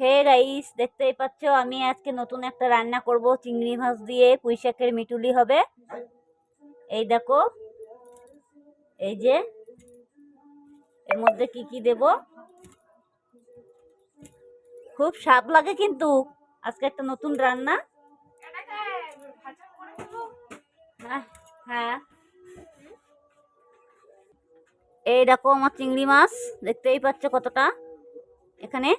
হে rice দেখতেই পাচ্ছ? আমি আজকে নতুন একটা রান্না করব। চিংড়ি মাছ দিয়ে পুঁই শাকের মিটুলি হবে। এই দেখো, এই যে, এর মধ্যে কি কি দেব? খুব স্বাদ লাগে কিন্তু। আজকে একটা নতুন রান্না। হ্যাঁ। এই দেখো আমার চিংড়ি মাছ। দেখতেই পাচ্ছ কতটা? এখানে।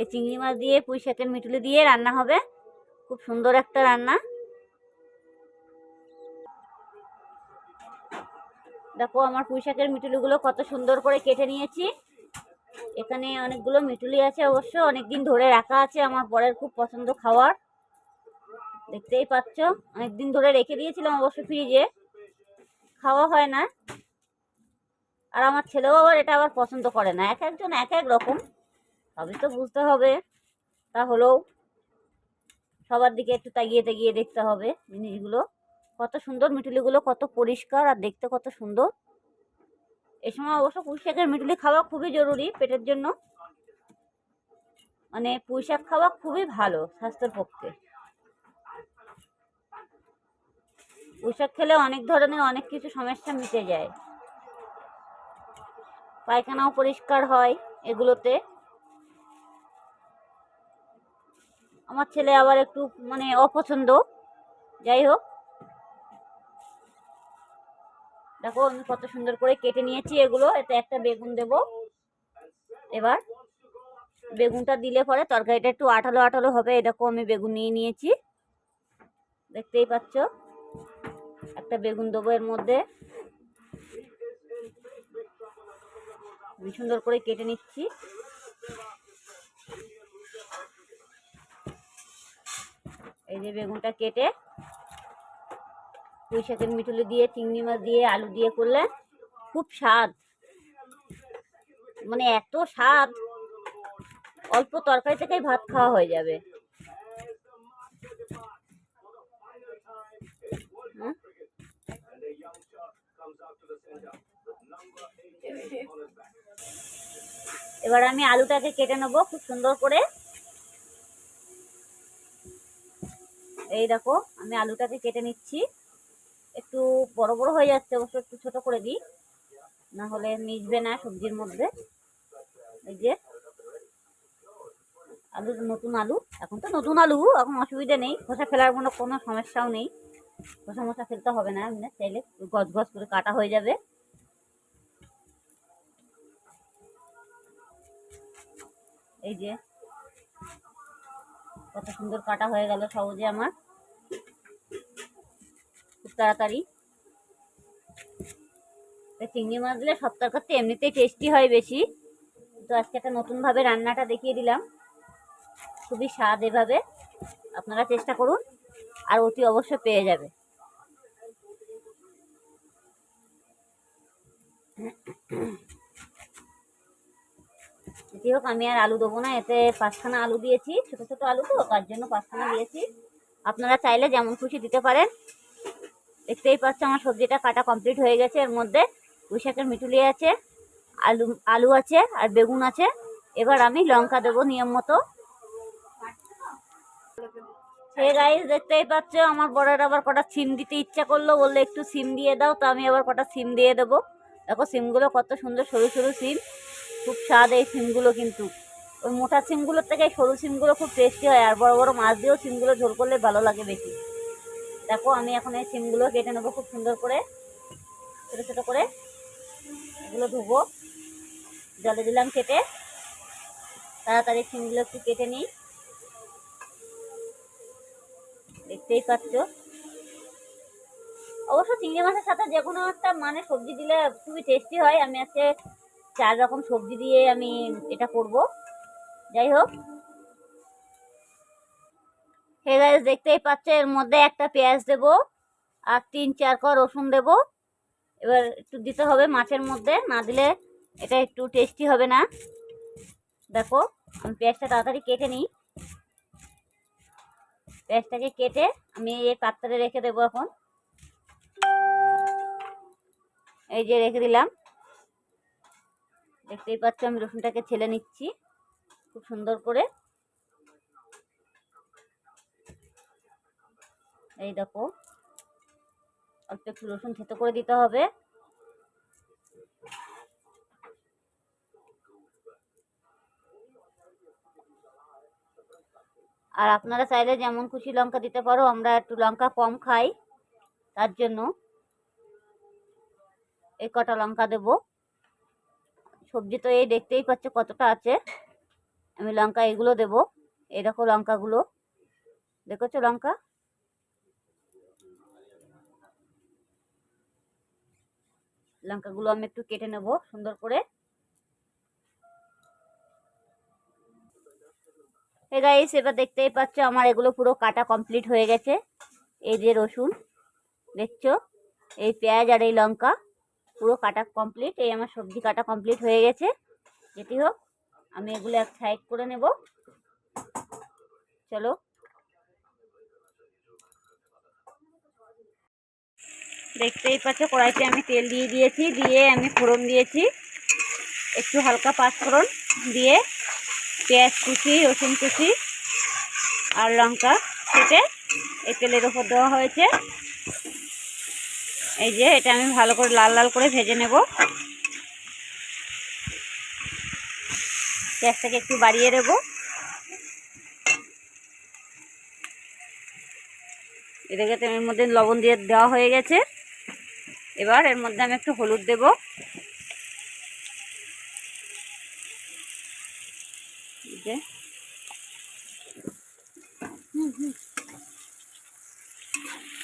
এই চিংড়ি মাছ দিয়ে, পুঁই শাকের মিটুলি দিয়ে রান্না হবে। খুব সুন্দর একটা রান্না। দেখো, আমার পুঁই শাকের মিটুলিগুলো কত সুন্দর করে কেটে নিয়েছি। এখানে অনেকগুলো মিটুলি আছে অবশ্য, অনেকদিন ধরে রাখা আছে আমার বরের খুব পছন্দ খাওয়ার। দেখতেই পাচ্ছ, অনেকদিন ধরে রেখে দিয়েছিলাম অবশ্য ফ্রিজে। খাওয়া হয় না। আর আমার ছেলেও আবার এটা আবার পছন্দ করে না। এক একজন এক এক রকম। সবই তো বুঝতে হবে। তা হলেও সবার দিকে একটু তাগিয়ে তাগিয়ে দেখতে হবে জিনিসগুলো। কত সুন্দর মিটুলিগুলো কত পরিষ্কার আর দেখতে কত সুন্দর। এ সময় অবশ্য পুঁই শাকের মিটুলি খাওয়া খুবই জরুরি পেটের জন্য। মানে পুঁই শাক খাওয়া খুবই ভালো স্বাস্থ্যের পক্ষে। পুঁই শাক খেলে অনেক ধরনের অনেক কিছু সমস্যা মিটে যায়। পায়খানাও পরিষ্কার হয় এগুলোতে। আমার ছেলে আবার একটু মানে অপছন্দ। যাই হোক। দেখো আমি কত সুন্দর করে কেটে নিয়েছি এগুলো। এতে একটা বেগুন দেব। এবার বেগুনটা দিলে পরে তরকারিটা একটু আঠালো আঠালো হবে। দেখো আমি বেগুন নিয়ে নিয়েছি। দেখতেই পাচ্ছ? একটা বেগুন দেবো এর মধ্যে। আমি সুন্দর করে কেটে নিচ্ছি। এই যে বেগুনটা কেটে পুঁই শাকের মিটুলি দিয়ে, চিংড়ি মাছ দিয়ে, আলু দিয়ে করলে খুব স্বাদ। মানে এত স্বাদ, অল্প তরকারি থেকেই ভাত খাওয়া হয়ে যাবে। এবার আমি আলুটাকে কেটে নেব খুব সুন্দর করে। এই দেখো, আমি আলুটাকে কেটে নিচ্ছি, একটু বড় বড় হয়ে যাচ্ছে, অবশ্য একটু ছোট করে দিই। না হলে মিশবে না সবজির মধ্যে। এই যে আলু নতুন আলু, এখন তো নতুন আলু, এখন অসুবিধা নেই। খোসা ফেলার মতো কোনো সমস্যাও নেই। খোসা মশা ফেলতে হবে না এমনি চাইলে গজ গজ করে কাটা হয়ে যাবে। এই যে কত সুন্দর কাটা হয়ে গেল সহজে আমার। খুব তাড়াতাড়ি। চিংড়ি মাছ দিলে সব তরকারিতে এমনিতেই টেস্টি হয় বেশি। তো আজকে একটা নতুনভাবে রান্নাটা দেখিয়ে দিলাম। খুবই স্বাদ এভাবে। আপনারা চেষ্টা করুন, আর অতি অবশ্য পেয়ে যাবে। যাই হোক, আমি আর আলু দেবো না। এতে পাঁচখানা আলু দিয়েছি, ছোটো ছোটো আলু তো, তার জন্য পাঁচখানা দিয়েছি। আপনারা চাইলে যেমন খুশি দিতে পারেন। দেখতেই পাচ্ছ, আমার সবজিটা কাটা কমপ্লিট হয়ে গেছে। এর মধ্যে পুঁই শাকের মিটুলি আছে, আলু আলু আছে, আর বেগুন আছে। এবার আমি লঙ্কা দেবো নিয়ম মতো। সে গাইস দেখতেই পাচ্ছ, আমার বড়ের আবার কটা সিম দিতে ইচ্ছা করল। বললে একটু সিম দিয়ে দাও, তো আমি আবার কটা সিম দিয়ে দেবো। দেখো, সিমগুলো কত সুন্দর সরু সরু সিম। খুব স্বাদ এই সিমগুলো কিন্তু। ওই মোটা সিমগুলোর থেকে সরু সিমগুলো খুব টেস্টি হয় আর বড় বড় মাছ দিয়েও সিমগুলো ঝোল করলে ভালো লাগে বেশি। দেখো, আমি এখন এই সিমগুলো কেটে নেব খুব সুন্দর করে। ছোটো ছোটো করে এগুলো ধুবো। জলে দিলাম কেটে। তাড়াতাড়ি সিমগুলো একটু কেটে নিই। দেখতেই পাচ্ছ। অবশ্য চিংড়ি মাছের সাথে যে কোনো একটা মানে সবজি দিলে খুবই টেস্টি হয়। আমি আজকে চার রকম সবজি দিয়ে আমি এটা করব। যাই হোক। হে দেখতেই পাচ্ছ এর মধ্যে একটা পেঁয়াজ দেব আর তিন, চার ক রসুন দেব। এবার একটু দিতে হবে মাছের মধ্যে, না দিলে এটা একটু টেস্টি হবে না। দেখো, আমি পেঁয়াজটা তাড়াতাড়ি কেটে নিই। পেঁয়াজটাকে কেটে আমি এই পাত্রে রেখে দেবো এখন। এই যে রেখে দিলাম। দেখতেই পাচ্ছ, আমি রসুনটাকে ছেলে নিচ্ছি। খুব সুন্দর করে। এই দেখো, অল্প একটু রসুন থেতো করে দিতে হবে। আর আপনারা চাইলে যেমন খুশি লঙ্কা দিতে পারো, আমরা একটু লঙ্কা কম খাই। তার জন্য এই কটা লঙ্কা দেবো। সবজি তো এই দেখতেই পাচ্ছ কতটা আছে। আমি লঙ্কা এগুলো দেব। এই দেখো লঙ্কাগুলো। দেখেছ লঙ্কা? লঙ্কাগুলো আমি একটু কেটে নেব সুন্দর করে। গাইস, এবার দেখতেই পাচ্ছ আমার এগুলো পুরো কাটা কমপ্লিট হয়ে গেছে। এই যে রসুন, দেখছ? এই পেঁয়াজ আর এই লঙ্কা। পুরো কাটা কমপ্লিট এই আমার সবজি কাটা কমপ্লিট হয়ে গেছে। যেটি হোক, আমি এগুলো এক সাইড করে নেব। চলো। দেখতেই পাচ্ছ, কড়াইতে আমি তেল দিয়ে দিয়েছি, দিয়ে আমি ফোড়ন দিয়েছি। একটু হালকা পাঁচ ফোড়ন দিয়ে পেঁয়াজ কুচি, রসুন কুচি আর লঙ্কা কেটে এই তেলের ওপর দেওয়া হয়েছে। এই যে, এটা আমি ভালো করে লাল লাল করে ভেজে নেব। গ্যাসটাকে একটু বাড়িয়ে দেবো। এটাকে তো এর মধ্যে লবণ দিয়ে দেওয়া হয়ে গেছে। এবার এর মধ্যে আমি একটু হলুদ দেব।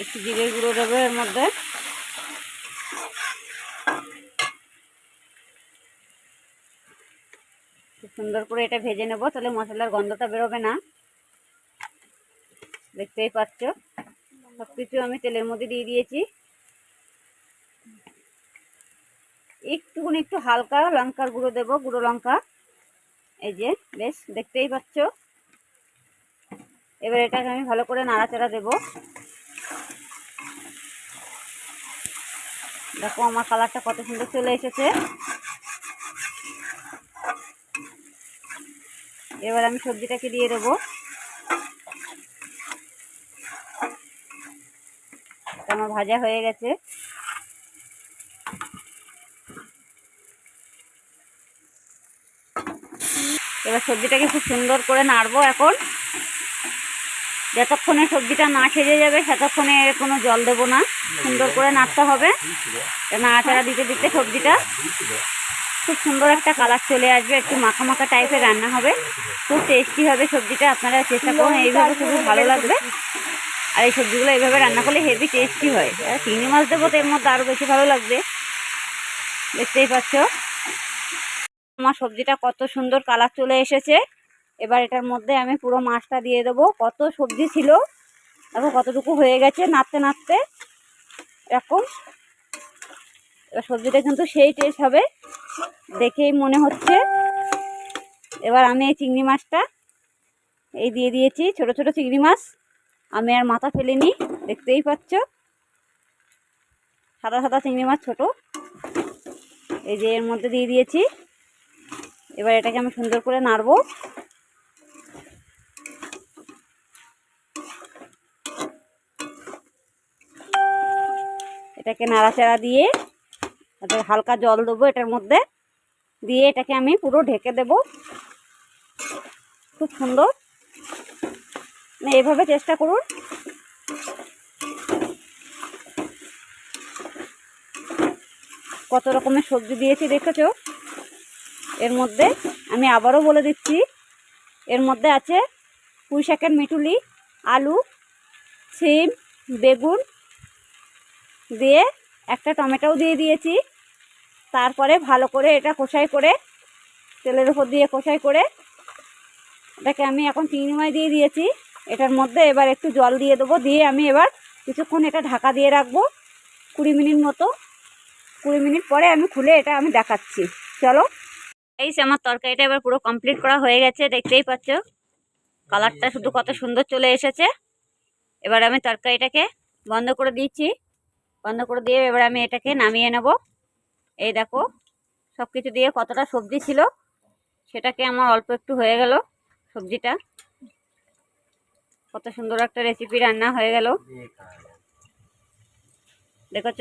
একটু জিরে গুঁড়ো দেবো এর মধ্যে। খুব সুন্দর করে এটা ভেজে নেব, তাহলে মশলার গন্ধটা বেরোবে না। দেখতেই পাচ্ছ সব কিছু আমি তেলের মধ্যে দিয়ে দিয়েছি। একটুখানি একটু হালকা লঙ্কার গুঁড়ো দেবো, গুঁড়ো লঙ্কা। এই যে, বেশ, দেখতেই পাচ্ছ। এবার এটাকে আমি ভালো করে নাড়াচাড়া দেবো। দেখো আমার কালারটা কত সুন্দর চলে এসেছে। এবার আমি সবজিটাকে দিয়ে দেবো। আমার ভাজা হয়ে গেছে। এবার সবজিটাকে খুব সুন্দর করে নাড়বো এখন। যতক্ষণে সবজিটা না সেজে যাবে ততক্ষণে কোনো জল দেবো না। সুন্দর করে নাড়তে হবে। নাড়াচাড়া দিতে দিতে সবজিটা খুব সুন্দর একটা কালার চলে আসবে, একটু মাখা মাখা টাইপের রান্না হবে। খুব টেস্টি হবে সবজিটা, আপনারা চেষ্টা করুন, এইভাবে খুবই ভালো লাগবে। আর এই সবজিগুলো এইভাবে রান্না করলে হেভি টেস্টি হয়। আর চিংড়ি মাছ দেবো তো এর মধ্যে আরও বেশি ভালো লাগবে। দেখতেই পাচ্ছ? আমার সবজিটা কত সুন্দর কালার চলে এসেছে। এবার এটার মধ্যে আমি পুরো মাছটা দিয়ে দেবো। কত সবজি ছিল দেখো কতটুকু হয়ে গেছে, নাড়তে নাড়তে, এরকম। এবার সবজিটা কিন্তু সেই টেস্ট হবে। দেখেই মনে হচ্ছে। এবার আমি এই চিংড়ি মাছটা এই দিয়ে দিয়েছি, ছোট ছোট চিংড়ি মাছ। আমি আর মাথা ফেলিনি, দেখতেই পাচ্ছ। সাদা সাদা চিংড়ি মাছ ছোট। এই যে এর মধ্যে দিয়ে দিয়েছি। এবার এটাকে আমি সুন্দর করে নাড়বো। এটাকে নাড়াচাড়া দিয়ে তারপরে হালকা জল দেবো এটার মধ্যে। দিয়ে এটাকে আমি পুরো ঢেকে দেব। খুব সুন্দর। মানে এভাবে চেষ্টা করুন। কত রকমের সবজি দিয়েছি দেখেছ? এর মধ্যে আমি আবারও বলে দিচ্ছি, এর মধ্যে আছে পুঁই শাকের মিটুলি আলু, সিম, বেগুন দিয়ে একটা টমেটোও দিয়ে দিয়েছি। তারপরে ভালো করে এটা কষাই করে, তেলের উপর দিয়ে কষাই করে, এটাকে আমি এখন চিংড়ি দিয়ে দিয়েছি। এটার মধ্যে এবার একটু জল দিয়ে দেবো, দিয়ে আমি এবার কিছুক্ষণ এটা ঢাকা দিয়ে রাখব, কুড়ি মিনিট মতো। কুড়ি মিনিট পরে আমি খুলে এটা আমি দেখাচ্ছি। চলো। এই আমার তরকারিটা এবার পুরো কমপ্লিট করা হয়ে গেছে, দেখতেই পাচ্ছ। কালারটা শুধু কত সুন্দর চলে এসেছে। এবার আমি তরকারিটাকে বন্ধ করে দিচ্ছি। বন্ধ করে দিয়ে এবার আমি এটাকে নামিয়ে নেব। এই দেখো সব কিছু দিয়ে কতটা সবজি ছিল সেটাকে আমার অল্প একটু হয়ে গেল সবজিটা। কত সুন্দর একটা রেসিপি রান্না হয়ে গেল। দেখেছ?